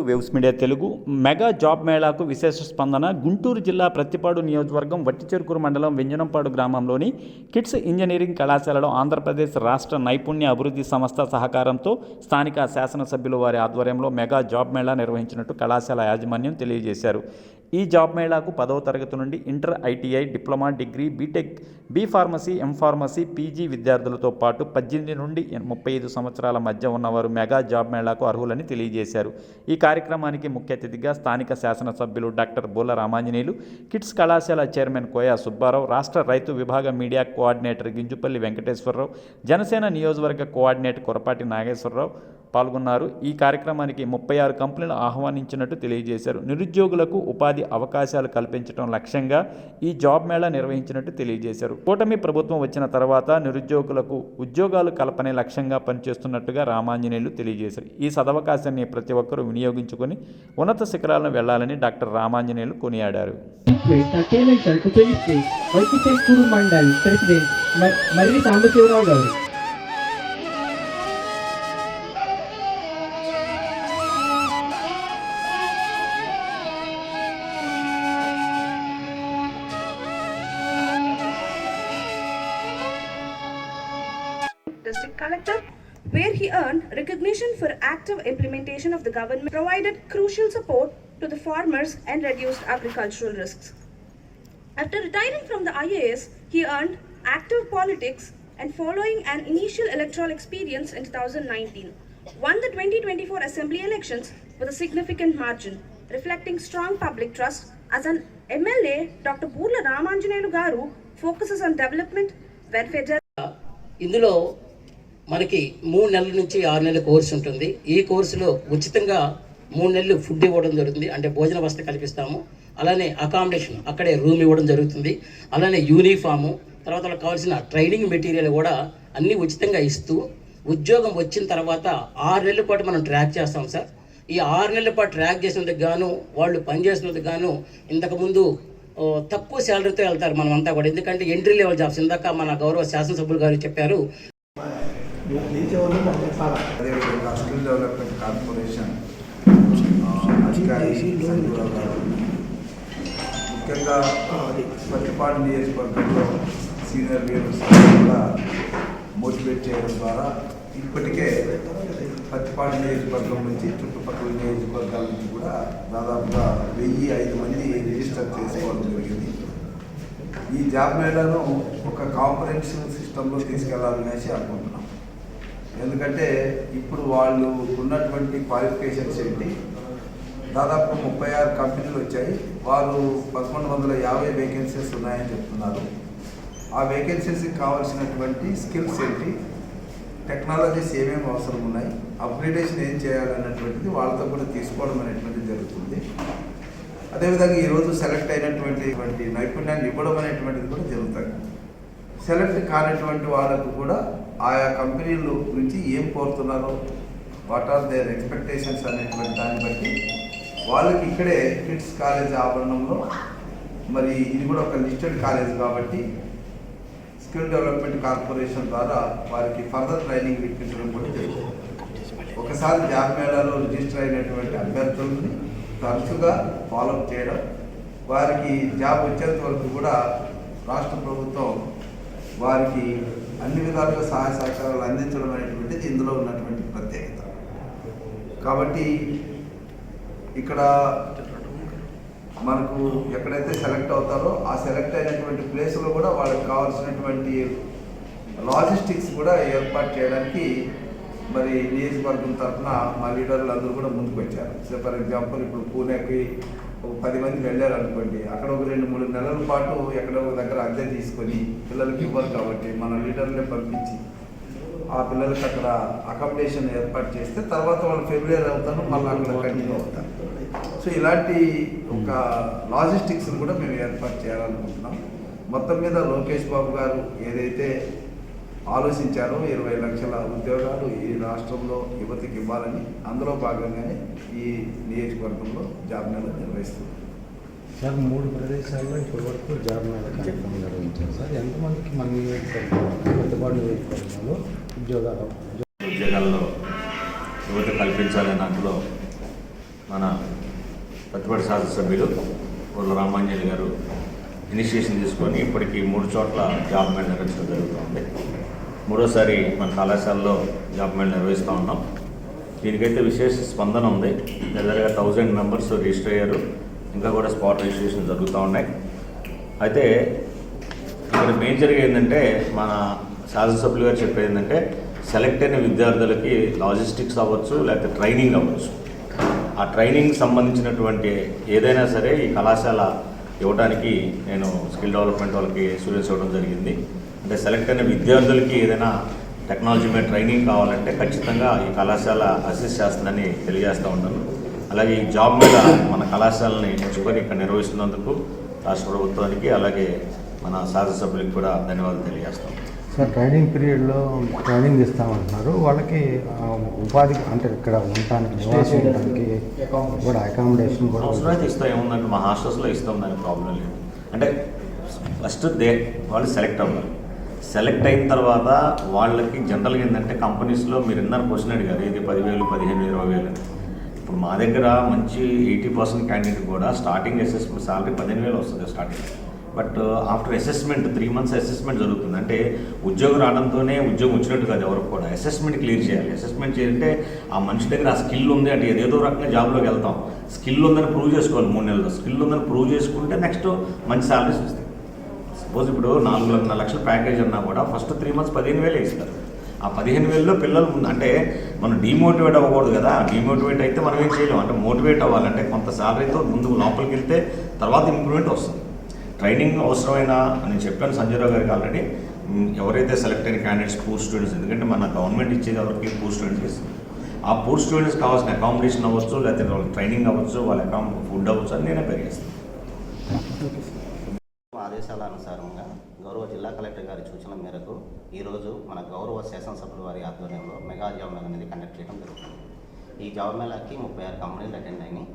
Waves media Telugu mega job మేళాకు విశేష స్పందన గుంటూరు జిల్లా ప్రత్తిపాడు నియోజకవర్గం వట్టిచెరుకూరు మండలం వెంజనంపాడు గ్రామంలోని కిడ్స్ ఇంజనీరింగ్ కళాశాలలో ఆంధ్రప్రదేశ్ రాష్ట్ర నైపుణ్య అభివృద్ధి సంస్థ సహకారంతో స్థానిక శాసనసభ్యులు వారి ఆధ్వర్యంలో మెగా జాబ్ మేళా నిర్వహించినట్టు కళాశాల యాజమాన్యం తెలియజేశారు ఈ జాబ్ మేళాకు పదవ తరగతి నుండి inter ITI diploma degree BTech B pharmacy M pharmacy PG విద్యార్థులతో పాటు పద్దెనిమిది నుండి ముప్పై ఐదు సంవత్సరాల మధ్య ఉన్నవారు మెగా జాబ్ మేళాకు అర్హులని తెలియజేశారు. ఈ కార్యక్రమానికి ముఖ్య అతిథిగా స్థానిక శాసనసభ్యులు డాక్టర్ బోల రామాంజనేయులు కిడ్స్ కళాశాల చైర్మన్ కోయా సుబ్బారావు రాష్ట్ర రైతు విభాగ మీడియా కోఆర్డినేటర్ గింజుపల్లి వెంకటేశ్వరరావు జనసేన నియోజకవర్గ కోఆర్డినేటర్ కొరపాటి నాగేశ్వరరావు పాల్గొన్నారు. ఈ కార్యక్రమానికి ముప్పై ఆరు కంపెనీలు ఆహ్వానించినట్టు తెలియజేశారు. నిరుద్యోగులకు ఉపాధి అవకాశాలు కల్పించడం లక్ష్యంగా ఈ జాబ్ మేళా నిర్వహించినట్టు తెలియజేశారు. కూటమి ప్రభుత్వం వచ్చిన తర్వాత నిరుద్యోగులకు ఉద్యోగాలు కల్పనే లక్ష్యంగా పనిచేస్తున్నట్టుగా రామాంజనేయులు తెలియజేశారు. ఈ సదవకాశాన్ని ప్రతి ఒక్కరూ వినియోగించుకొని ఉన్నత శిఖరాలను వెళ్ళాలని డాక్టర్ రామాంజనేయులు కొనియాడారు. మండల్ ప్రెసిడెంట్ మర్రి సాంబశివరావు గారు district collector, where he earned recognition for active implementation of the government, provided crucial support to the farmers and reduced agricultural risks. After retiring from the IAS, he earned active politics and following an initial electoral experience in 2019, won the 2024 assembly elections with a significant margin, reflecting strong public trust. As an MLA, Dr. Burla Ramanjanelu Garu focuses on development, welfare ఇందులో మనకి మూడు నెలల నుంచి ఆరు నెలల course ఉంటుంది. ఈ కోర్సులో ఉచితంగా మూడు నెలలు ఫుడ్ ఇవ్వడం జరుగుతుంది. అంటే భోజన వసతి కల్పిస్తాము. అలానే అకామిడేషన్ అక్కడే రూమ్ ఇవ్వడం జరుగుతుంది. అలానే యూనిఫాము తర్వాత వాళ్ళకి కావాల్సిన ట్రైనింగ్ మెటీరియల్ కూడా అన్నీ ఉచితంగా ఇస్తూ ఉద్యోగం వచ్చిన తర్వాత ఆరు నెలల పాటు మనం ట్రాక్ చేస్తాం సార్. ఈ ఆరు నెలల పాటు ట్రాక్ చేసినందుకు గాను వాళ్ళు పనిచేసినందుకు గాను ఇంతకుముందు తక్కువ శాలరీతో వెళ్తారు మనం అంతా కూడా. ఎందుకంటే ఎంట్రీ లెవెల్ జాబ్స్ ఇందాక మన గౌరవ శాసనసభ్యులు గారు చెప్పారు అదేవిధంగా స్కిల్ డెవలప్మెంట్ కార్పొరేషన్ అధికారి సంజీవరావు గారు. ముఖ్యంగా పత్తిపాడు నియోజకవర్గంలో సీనియర్ లీడర్స్ కూడా మోటివేట్ చేయడం ద్వారా ఇప్పటికే పత్తిపాడు నియోజకవర్గం నుంచి చుట్టుపక్కల నియోజకవర్గాల నుంచి కూడా దాదాపుగా వెయ్యి ఐదు మంది రిజిస్టర్ చేసుకోవడం జరిగింది. ఈ జాబ్ మేళాను ఒక కాంపరెన్షన్ సిస్టంలో తీసుకెళ్ళాలనేసి అనుకుంటున్నాం. ఎందుకంటే ఇప్పుడు వాళ్ళు ఉన్నటువంటి క్వాలిఫికేషన్స్ ఏంటి? దాదాపు ముప్పై ఆరు కంపెనీలు వచ్చాయి. వారు పదకొండు వందల యాభై వేకెన్సీస్ ఉన్నాయని చెప్తున్నారు. ఆ వేకెన్సీస్కి కావాల్సినటువంటి స్కిల్స్ ఏంటి? టెక్నాలజీస్ ఏమేమి అవసరం ఉన్నాయి? అప్గ్రేడేషన్ ఏం చేయాలన్నటువంటిది వాళ్ళతో కూడా తీసుకోవడం అనేటువంటిది జరుగుతుంది. అదేవిధంగా ఈరోజు సెలెక్ట్ అయినటువంటి నైపుణ్యాన్ని ఇవ్వడం అనేటువంటిది కూడా జరుగుతుంది. సెలెక్ట్ కానటువంటి వాళ్ళకు కూడా ఆయా కంపెనీలు నుంచి ఏం కోరుతున్నారో వాట్ ఆర్ దేర్ ఎక్స్పెక్టేషన్స్ అనేటువంటి దాన్ని బట్టి వాళ్ళకి ఇక్కడే కిడ్స్ కాలేజ్ ఆవరణంలో మరి ఇది కూడా ఒక లిస్టెడ్ కాలేజ్ కాబట్టి స్కిల్ డెవలప్మెంట్ కార్పొరేషన్ ద్వారా వారికి ఫర్దర్ ట్రైనింగ్ ఇప్పించడం కూడా జరుగుతుంది. ఒకసారి జాబ్ మేళాలో రిజిస్టర్ అయినటువంటి అభ్యర్థులని తరచుగా ఫాలోఅప్ చేయడం వారికి జాబ్ వచ్చేంత వరకు కూడా రాష్ట్ర ప్రభుత్వం వారికి అన్ని విధాలుగా సహాయ సహకారాలు అందించడం అనేటువంటిది ఇందులో ఉన్నటువంటి ప్రత్యేకత. కాబట్టి ఇక్కడ మనకు ఎక్కడైతే సెలెక్ట్ అవుతారో ఆ సెలెక్ట్ అయినటువంటి ప్లేస్లో కూడా వాళ్ళకి కావాల్సినటువంటి లాజిస్టిక్స్ కూడా ఏర్పాటు చేయడానికి మరి నియోజకవర్గం తరఫున మా లీడర్లు అందరూ కూడా ముందుకు వచ్చారు. ఫర్ ఎగ్జాంపుల్ ఇప్పుడు పూణేకి ఒక పది మంది వెళ్ళారు అనుకోండి అక్కడ ఒక రెండు మూడు నెలల పాటు ఎక్కడో ఒక దగ్గర అద్దె తీసుకొని పిల్లలకి ఇవ్వరు కాబట్టి మన లీడర్లే పంపించి ఆ పిల్లలకి అక్కడ అకామిడేషన్ ఏర్పాటు చేస్తే తర్వాత వాళ్ళు ఫెబ్రవరి అవుతారు మళ్ళీ అక్కడ కంటిన్యూ అవుతారు. సో ఇలాంటి ఒక లాజిస్టిక్స్ కూడా మేము ఏర్పాటు చేయాలనుకుంటున్నాం. మొత్తం మీద లోకేష్ బాబు గారు ఏదైతే ఆలోచించారో. ఇరవై లక్షల ఉద్యోగాలు ఈ రాష్ట్రంలో యువతకి ఇవ్వాలని అందులో భాగంగానే ఈ నియోజకవర్గంలో జాబ్ మేళా నిర్వహిస్తుంది సార్ మూడు ప్రదేశాల్లో ఇప్పటి వరకు జాబ్ మేళ కార్యక్రమం నిర్వహించారు సార్ ఎంతమందికి మన నియోజకవర్గంలో పెద్దపాటు నియోజకవర్గంలో ఉద్యోగాలు ఉద్యోగాల్లో యువత కల్పించాలనే దాంట్లో మన ప్రతిపక్ష శాసనసభ్యులు ఊర్ల రామాంజలి గారు ఇనిషియేషన్ తీసుకొని ఇప్పటికీ మూడు చోట్ల జాబ్ మేళ నిర్వహించడం జరుగుతుంది. మూడోసారి మన కళాశాలలో జాబ్ మేళ నిర్వహిస్తూ ఉన్నాం. దీనికైతే విశేష స్పందన ఉంది. దగ్గరగా థౌజండ్ మెంబర్స్ రిజిస్టర్ అయ్యారు. ఇంకా కూడా స్పాట్ రిజిస్ట్రేషన్ జరుగుతూ ఉన్నాయి. అయితే ఇక్కడ మేజర్గా ఏంటంటే మన శాసనసభ్యులు గారు చెప్పేది ఏంటంటే సెలెక్ట్ అయిన విద్యార్థులకి లాజిస్టిక్స్ అవ్వచ్చు లేకపోతే ట్రైనింగ్ అవ్వచ్చు. ఆ ట్రైనింగ్ సంబంధించినటువంటి ఏదైనా సరే ఈ కళాశాల ఇవ్వడానికి నేను స్కిల్ డెవలప్మెంట్ వాళ్ళకి స్టూడెంట్స్ ఇవ్వడం జరిగింది. అంటే సెలెక్ట్ అయిన విద్యార్థులకి ఏదైనా టెక్నాలజీ మీద ట్రైనింగ్ కావాలంటే ఖచ్చితంగా ఈ కళాశాల అసిస్ట్ చేస్తుందని తెలియజేస్తూ ఉన్నాను. అలాగే ఈ జాబ్ మీద మన కళాశాలని ఎంచుకొని ఇక్కడ నిర్వహిస్తున్నందుకు రాష్ట్ర ప్రభుత్వానికి అలాగే మన శాసనసభ్యులకు కూడా ధన్యవాదాలు తెలియజేస్తాం సార్ ట్రైనింగ్ పీరియడ్లో ట్రైనింగ్ ఇస్తామంటున్నారు. వాళ్ళకి ఉపాధి అంటే ఇక్కడ ఉండటానికి నివాసం ఉండటానికి కూడా అకామిడేషన్ కూడా అవసరమైతే ఇస్తాం. ఏముందంటే మా హాస్టల్స్లో ఇస్తాం. దానికి ప్రాబ్లం లేదు. అంటే ఫస్ట్ దే వాళ్ళు సెలెక్ట్ అవ్వాలి. సెలెక్ట్ అయిన తర్వాత వాళ్ళకి జనరల్గా ఏంటంటే కంపెనీస్లో మీరు ఇందరు క్వశ్చన్ అడిగారు ఇది పదివేలు పదిహేను ఇరవై వేలు. ఇప్పుడు మా దగ్గర మంచి ఎయిటీ పర్సెంట్ క్యాండిడేట్ కూడా స్టార్టింగ్ అసెస్మెంట్ సాలరీ పదిహేను వేలు వస్తుంది starting but after assessment three months assessment జరుగుతుంది. అంటే ఉద్యోగం రావడంతోనే ఉద్యోగం వచ్చినట్టు కాదు ఎవరికి కూడా. అసెస్మెంట్ క్లియర్ చేయాలి. అసెస్మెంట్ చేయాలంటే ఆ మనిషి దగ్గర ఆ స్కిల్ ఉంది అంటే ఏదేదో రకంగా జాబ్లోకి వెళ్తాం. స్కిల్ ఉందని ప్రూవ్ చేసుకోవాలి మూడు నెలల్లో. స్కిల్ ఉందని ప్రూవ్ చేసుకుంటే నెక్స్ట్ మంచి సాలరీస్ వస్తాయి. సపోజ్ ఇప్పుడు నాలుగున్నర లక్షల ప్యాకేజ్ అన్నా కూడా ఫస్ట్ త్రీ మంత్స్ పదిహేను వేలు ఇస్తారు. ఆ పదిహేను వేలలో పిల్లలు ముందు అంటే మనం డిమోటివేట్ అవ్వకూడదు కదా డిమోటివేట్ అయితే మనం ఏం చేయలేం. అంటే మోటివేట్ అవ్వాలంటే కొంత సాలరీతో ముందు లోపలికి వెళ్తే తర్వాత ఇంప్రూవ్మెంట్ వస్తుంది. ట్రైనింగ్ అవసరమైన అని చెప్పాను సంజయ్ రావు గారికి ఆల్రెడీ. ఎవరైతే సెలెక్ట్ అయిన క్యాండిడేట్స్ పూర్ స్టూడెంట్స్ ఎందుకంటే మన గవర్నమెంట్ ఇచ్చేది ఎవరికి? పూర్ స్టూడెంట్స్ ఇస్తుంది ఆ పూర్ స్టూడెంట్స్ కావాల్సిన అకామిడేషన్ అవ్వచ్చు లేకపోతే వాళ్ళ ట్రైనింగ్ అవ్వచ్చు వాళ్ళ అకామ్ ఫుడ్ అవ్వచ్చు అని నేనే పెరిగేస్తాను అంశాల అనుసారంగా గౌరవ జిల్లా కలెక్టర్ గారి సూచన మేరకు ఈరోజు మన గౌరవ శాసనసభ్యుల వారి ఆధ్వర్యంలో మెగా జాబ్ మేళ అనేది కండక్ట్ చేయడం జరుగుతుంది. ఈ జాబ్ మేళాకి ముప్పై ఆరు కంపెనీలు అటెండ్ అయినాయి.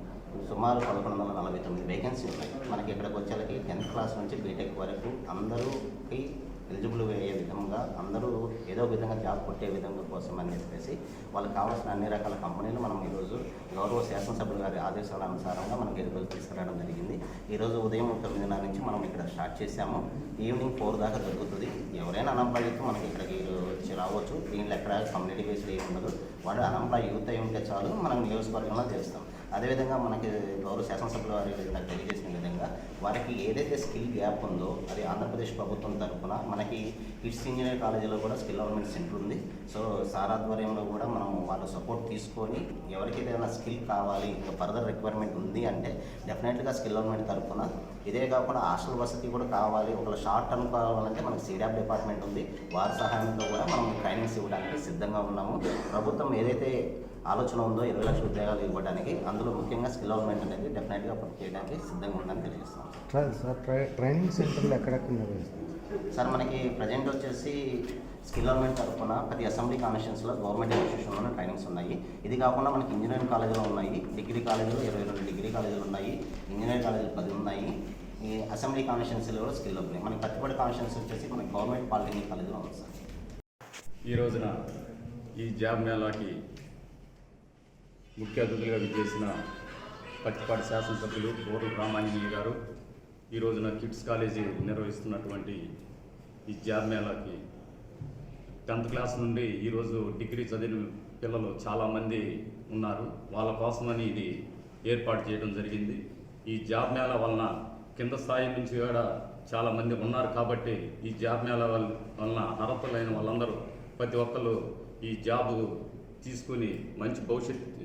సుమారు పదకొండు వందల నలభై తొమ్మిది వేకెన్సీ ఉన్నాయి. మనకి ఇక్కడికి వచ్చేలకి టెన్త్ క్లాస్ నుంచి బీటెక్ వరకు అందరూకి ఎలిజిబుల్ అయ్యే విధంగా అందరూ ఏదో విధంగా జాబ్ కొట్టే విధంగా కోసం అని చెప్పేసి వాళ్ళకి కావాల్సిన అన్ని రకాల కంపెనీలు మనం ఈరోజు గౌరవ శాసనసభ్యుల గారి ఆదేశాల అనుసారంగా మనకి ఈరోజు తీసుకురావడం జరిగింది. ఈరోజు ఉదయం తొమ్మిదిన్నర నుంచి మనం ఇక్కడ స్టార్ట్ చేశాము. ఈవినింగ్ ఫోర్ దాకా జరుగుతుంది. ఎవరైనా అన్ఎంప్లాయ్ మనకి ఇక్కడికి వచ్చి రావచ్చు. దీనిలో ఎక్కడ కమ్యూనిటీ బేస్డ్ ఏమి ఉండదు. వాడు అన్ఎంప్లాయ్ యూత్ అయి ఉంటే చాలు మనం నియోజకవర్గంలో చేస్తాం. అదేవిధంగా మనకి గౌరవ శాసనసభ్యుల వారి తెలియజేసిన విధంగా వారికి ఏదైతే స్కిల్ గ్యాప్ ఉందో అది ఆంధ్రప్రదేశ్ ప్రభుత్వం తరఫున మనకి కిడ్స్ ఇంజనీర్ కాలేజీలో కూడా స్కిల్ డెవలప్మెంట్ సెంటర్ ఉంది. సో సార్ ఆధ్వర్యంలో కూడా మనం వాళ్ళ సపోర్ట్ తీసుకొని ఎవరికి ఏదైనా స్కిల్ కావాలి ఇంకా ఫర్దర్ రిక్వైర్మెంట్ ఉంది అంటే డెఫినెట్గా స్కిల్ డెవలప్మెంట్ తరఫున ఇదే కాకుండా హాస్టల్ వసతి కూడా కావాలి. ఒకవేళ షార్ట్ టర్మ్ కావాలంటే మనకి సీడాప్ డిపార్ట్మెంట్ ఉంది. వారి సహాయంతో కూడా మనం ట్రైనింగ్స్ ఇవ్వడానికి సిద్ధంగా ఉన్నాము. ప్రభుత్వం ఏదైతే ఆలోచన ఉందో ఇరవై లక్షల ఉద్యోగాలు ఇవ్వడానికి అందులో ముఖ్యంగా స్కిల్ డెవలప్మెంట్ అనేది డెఫినెట్గా పూర్తి చేయడానికి సిద్ధంగా ఉందని తెలియజేస్తాం ట్రైనింగ్ సెంటర్లు ఎక్కడెక్కడ సార్ మనకి ప్రజెంట్ వచ్చేసి స్కిల్ డెవలప్మెంట్ తరఫున ప్రతి అసెంబ్లీ కాన్స్టిట్యూషన్స్లో గవర్నమెంట్ ఇన్స్టిట్యూషన్లోనే ట్రైనింగ్స్ ఉన్నాయి. ఇది కాకుండా మనకి ఇంజనీరింగ్ కాలేజీలో ఉన్నాయి డిగ్రీ కాలేజీలో ఇరవై రెండు డిగ్రీ కాలేజీలు ఉన్నాయి ఇంజనీరింగ్ కాలేజీలు పది ఉన్నాయి. ఈ అసెంబ్లీ కాన్స్టిట్యూన్సీలో కూడా స్కిల్ ఉన్నాయి. మనకి కట్టుబడి కాన్స్టిట్యూన్సీ వచ్చేసి మనకి గవర్నమెంట్ పాలిటెక్నిక్ కాలేజీలో ఉంది సార్. ఈ రోజున ఈ జాబ్ మేళాకి ముఖ్య అతిథులుగా విచ్చేసిన పత్తిపాటి శాసనసభ్యులు బోర్డు రామాంజనేయ గారు ఈ రోజున కిడ్స్ కాలేజీ నిర్వహిస్తున్నటువంటి ఈ జాబ్ మేళాకి టెన్త్ క్లాస్ నుండి ఈరోజు డిగ్రీ చదివిన పిల్లలు చాలామంది ఉన్నారు. వాళ్ళ కోసమని ఇది ఏర్పాటు చేయడం జరిగింది. ఈ జాబ్ మేళా వలన కింద స్థాయి నుంచి కూడా చాలామంది ఉన్నారు కాబట్టి ఈ జాబ్ మేళా వల్ల వలన అర్హతలైన వాళ్ళందరూ ప్రతి ఒక్కరు ఈ జాబ్ తీసుకుని మంచి భవిష్యత్తు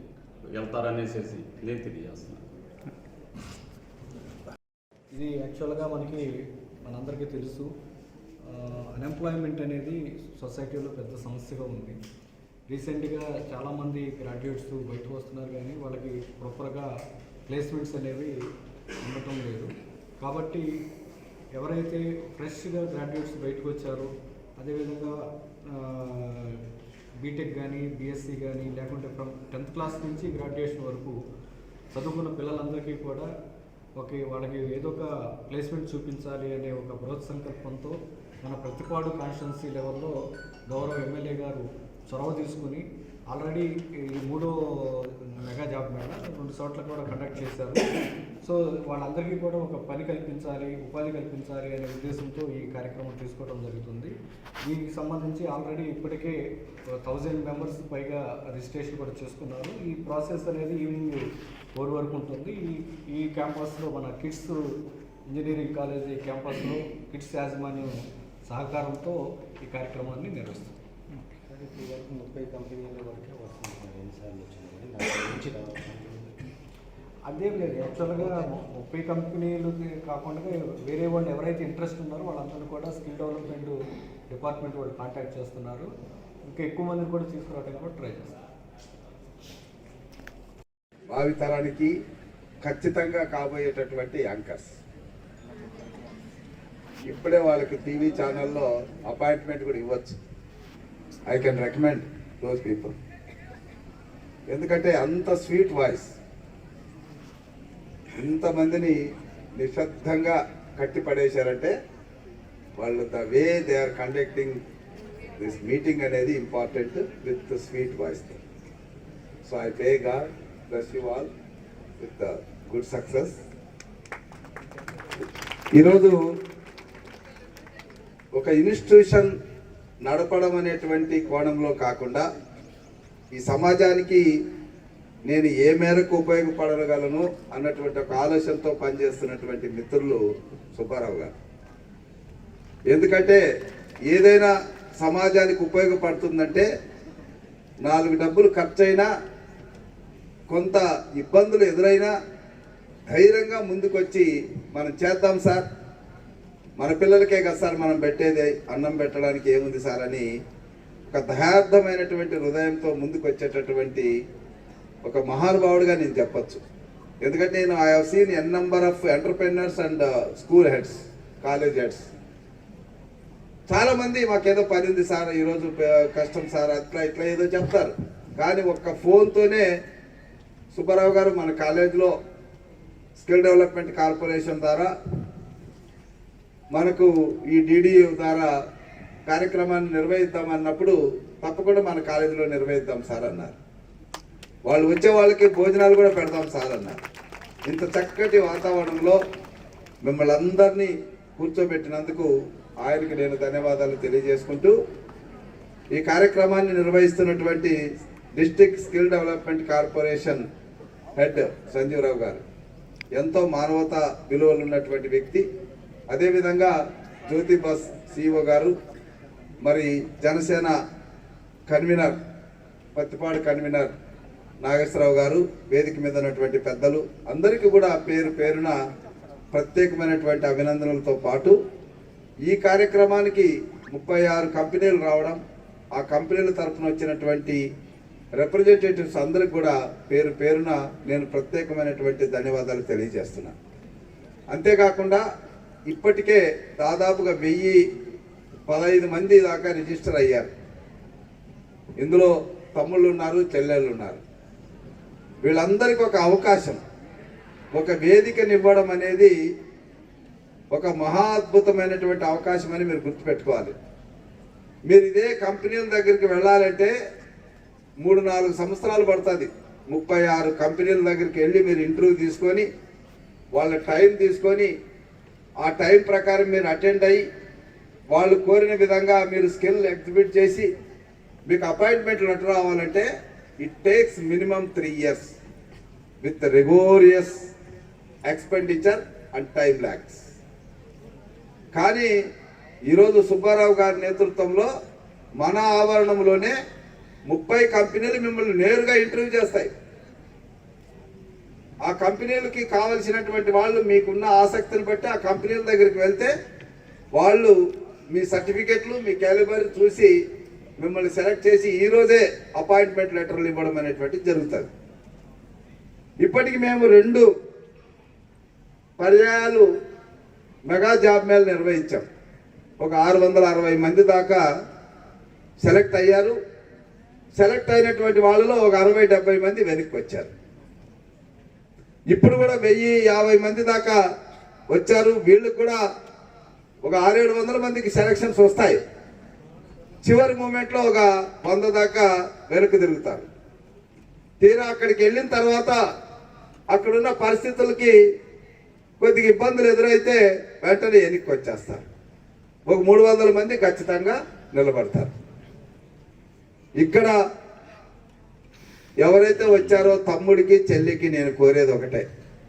వెళ్తారనేసి నేను తెలియజేస్తున్నాను. ఇది యాక్చువల్గా మనకి మనందరికీ తెలుసు. అన్ఎంప్లాయ్మెంట్ అనేది సొసైటీలో పెద్ద సమస్యగా ఉంది. రీసెంట్గా చాలామంది గ్రాడ్యుయేట్స్ బయటకు వస్తున్నారు కానీ వాళ్ళకి ప్రాపర్గా ప్లేస్మెంట్స్ అనేవి ఉండటం లేదు. కాబట్టి ఎవరైతే ఫ్రెష్గా గ్రాడ్యుయేట్స్ బయటకు వచ్చారో అదేవిధంగా బీటెక్ కానీ బీఎస్సీ కానీ లేకుంటే ఫ్రమ్ టెన్త్ క్లాస్ నుంచి గ్రాడ్యుయేషన్ వరకు చదువుకున్న పిల్లలందరికీ కూడా ఓకే వాళ్ళకి ఏదో ఒక ప్లేస్మెంట్ చూపించాలి అనే ఒక బృహత్ సంకల్పంతో మన ప్రతిపాడు కాన్స్టిట్యున్సీ లెవెల్లో గౌరవ ఎమ్మెల్యే గారు చొరవ తీసుకుని ఆల్రెడీ ఈ మూడో రెండు చోట్ల కూడా కండక్ట్ చేశారు. సో వాళ్ళందరికీ కూడా ఒక పని కల్పించాలి ఉపాధి కల్పించాలి అనే ఉద్దేశంతో ఈ కార్యక్రమం తీసుకోవడం జరుగుతుంది. దీనికి సంబంధించి ఆల్రెడీ ఇప్పటికే థౌజండ్ మెంబర్స్ పైగా రిజిస్ట్రేషన్ కూడా చేసుకున్నారు. ఈ ప్రాసెస్ అనేది ఈవినింగ్ ఫోర్ వరకు ఉంటుంది. ఈ ఈ క్యాంపస్లో మన కిడ్స్ ఇంజనీరింగ్ కాలేజీ క్యాంపస్లో కిడ్స్ యాజమాన్యం సహకారంతో ఈ కార్యక్రమాన్ని నిర్వహిస్తుంది. ముప్పై కంపెనీల వరకే వస్తుంది ఎన్నిసార్లు వచ్చింది దాని గురించి అదేం లేదు. యాక్చువల్గా ముప్పై కంపెనీలు కాకుండా వేరే వాళ్ళు ఎవరైతే ఇంట్రెస్ట్ ఉన్నారో వాళ్ళందరూ కూడా స్కిల్ డెవలప్మెంట్ డిపార్ట్మెంట్ వాళ్ళు కాంటాక్ట్ చేస్తున్నారు. ఇంకా ఎక్కువ మందిని కూడా తీసుకురావడానికి కూడా ట్రై చేస్తారు భావితరానికి ఖచ్చితంగా కాబోయేటటువంటి యాంకర్స్. ఇప్పుడే వాళ్ళకి టీవీ ఛానల్లో అపాయింట్మెంట్ కూడా ఇవ్వచ్చు. I can recommend those people. ఎందుకంటే అంత స్వీట్ వాయిస్. ఇంతమందిని నిశ్శబ్దంగా కట్టి పడేశారంటే వాళ్ళు the way they are conducting this meeting అనేది important with sweet voice so I pay God bless you all with good success. ఈరోజు ఒక ఇన్స్టిట్యూషన్ నడపడం అనేటువంటి కోణంలో కాకుండా ఈ సమాజానికి నేను ఏ మేరకు ఉపయోగపడగలను అన్నటువంటి ఒక ఆలోచనతో పనిచేస్తున్నటువంటి మిత్రులు సుబ్బారావు గారు. ఎందుకంటే ఏదైనా సమాజానికి ఉపయోగపడుతుందంటే నాలుగు డబ్బులు ఖర్చయినా కొంత ఇబ్బందులు ఎదురైనా ధైర్యంగా ముందుకొచ్చి మనం చేద్దాం సార్. మన పిల్లలకే కదా సార్ మనం పెట్టేది అన్నం పెట్టడానికి ఏముంది సార్ అని ఒక దయార్థమైనటువంటి హృదయంతో ముందుకు వచ్చేటటువంటి ఒక మహానుభావుడిగా నేను చెప్పచ్చు. ఎందుకంటే నేను I have seen N number of entrepreneurs and school heads college heads చాలా మంది మాకేదో పని ఉంది సార్ ఈరోజు కష్టం సార్ అట్లా ఇట్లా ఏదో చెప్తారు. కానీ ఒక్క ఫోన్తోనే సుబ్బారావు గారు మన కాలేజీలో స్కిల్ డెవలప్మెంట్ కార్పొరేషన్ ద్వారా మనకు ఈ డిడియూ ద్వారా కార్యక్రమాన్ని నిర్వహిద్దాం అన్నప్పుడు తప్పకుండా మన కాలేజీలో నిర్వహిద్దాం సార్ అన్నారు. వాళ్ళు వచ్చే వాళ్ళకి భోజనాలు కూడా పెడదాం సార్ అన్నారు ఇంత చక్కటి వాతావరణంలో మిమ్మల్ని అందరినీ కూర్చోబెట్టినందుకు ఆయనకి నేను ధన్యవాదాలు తెలియజేసుకుంటూ ఈ కార్యక్రమాన్ని నిర్వహిస్తున్నటువంటి district skill development corporation head Sanjeevarao గారు. ఎంతో మానవత విలువలు ఉన్నటువంటి వ్యక్తి. అదేవిధంగా జ్యోతి బస్ సిఇఓ గారు మరి జనసేన కన్వీనర్ పత్తిపాడు కన్వీనర్ నాగేశ్వరరావు గారు వేదిక మీద ఉన్నటువంటి పెద్దలు అందరికీ కూడా పేరు పేరున ప్రత్యేకమైనటువంటి అభినందనలతో పాటు ఈ కార్యక్రమానికి ముప్పై ఆరు కంపెనీలు రావడం ఆ కంపెనీల తరఫున వచ్చినటువంటి రిప్రజెంటేటివ్స్ అందరికి కూడా పేరు పేరున నేను ప్రత్యేకమైనటువంటి ధన్యవాదాలు తెలియజేస్తున్నా. అంతేకాకుండా ఇప్పటికే దాదాపుగా వెయ్యి పదహైదు మంది దాకా రిజిస్టర్ అయ్యారు. ఇందులో తమ్ముళ్ళు ఉన్నారు చెల్లెళ్ళు ఉన్నారు. వీళ్ళందరికీ ఒక అవకాశం. ఒక వేదికనివ్వడం అనేది ఒక మహా అద్భుతమైనటువంటి అవకాశం అని మీరు గుర్తుపెట్టుకోవాలి. మీరు ఇదే కంపెనీల దగ్గరికి వెళ్ళాలంటే మూడు నాలుగు సంవత్సరాలు పడుతుంది. ముప్పై ఆరు కంపెనీల దగ్గరికి వెళ్ళి మీరు ఇంటర్వ్యూ తీసుకొని వాళ్ళ టైం తీసుకొని ఆ టైం ప్రకారం మీరు అటెండ్ అయ్యి వాళ్ళు కోరిన విధంగా మీరు స్కిల్ ఎగ్జిబిట్ చేసి మీకు అపాయింట్మెంట్ లెటర్ రావాలంటే it takes minimum three years with rigorous expenditure and time lacks కానీ ఈరోజు సుబ్బారావు గారి నేతృత్వంలో మన ఆవరణంలోనే ముప్పై కంపెనీలు మిమ్మల్ని నేరుగా ఇంటర్వ్యూ చేస్తాయి. ఆ కంపెనీలకి కావలసినటువంటి వాళ్ళు మీకున్న ఆసక్తిని బట్టి ఆ కంపెనీల దగ్గరికి వెళ్తే వాళ్ళు మీ సర్టిఫికెట్లు మీ క్యాలిబర్ చూసి మిమ్మల్ని సెలెక్ట్ చేసి ఈరోజే అపాయింట్మెంట్ లెటర్లు ఇవ్వడం అనేటువంటిది జరుగుతుంది. ఇప్పటికి మేము రెండు పర్యాయాలు మెగా జాబ్ మేళ నిర్వహించాం. ఒక ఆరు వందల అరవై మంది దాకా సెలెక్ట్ అయ్యారు. సెలెక్ట్ అయినటువంటి వాళ్ళలో ఒక అరవై డెబ్బై మంది వెనక్కి వచ్చారు ఇప్పుడు కూడా వెయ్యి యాభై మంది దాకా వచ్చారు. వీళ్ళకి కూడా ఒక ఆరేడు వందల మందికి సెలక్షన్స్ వస్తాయి. చివరి మూమెంట్లో ఒక వంద దాకా వెనక్కి తిరుగుతారు. తీరా అక్కడికి వెళ్ళిన తర్వాత అక్కడున్న పరిస్థితులకి కొద్దిగా ఇబ్బందులు ఎదురైతే వెంటనే వెనక్కి వచ్చేస్తారు ఒక మూడు వందల మంది ఖచ్చితంగా నిలబడతారు. ఇక్కడ ఎవరైతే వచ్చారో తమ్ముడికి చెల్లికి నేను కోరేది ఒకటే.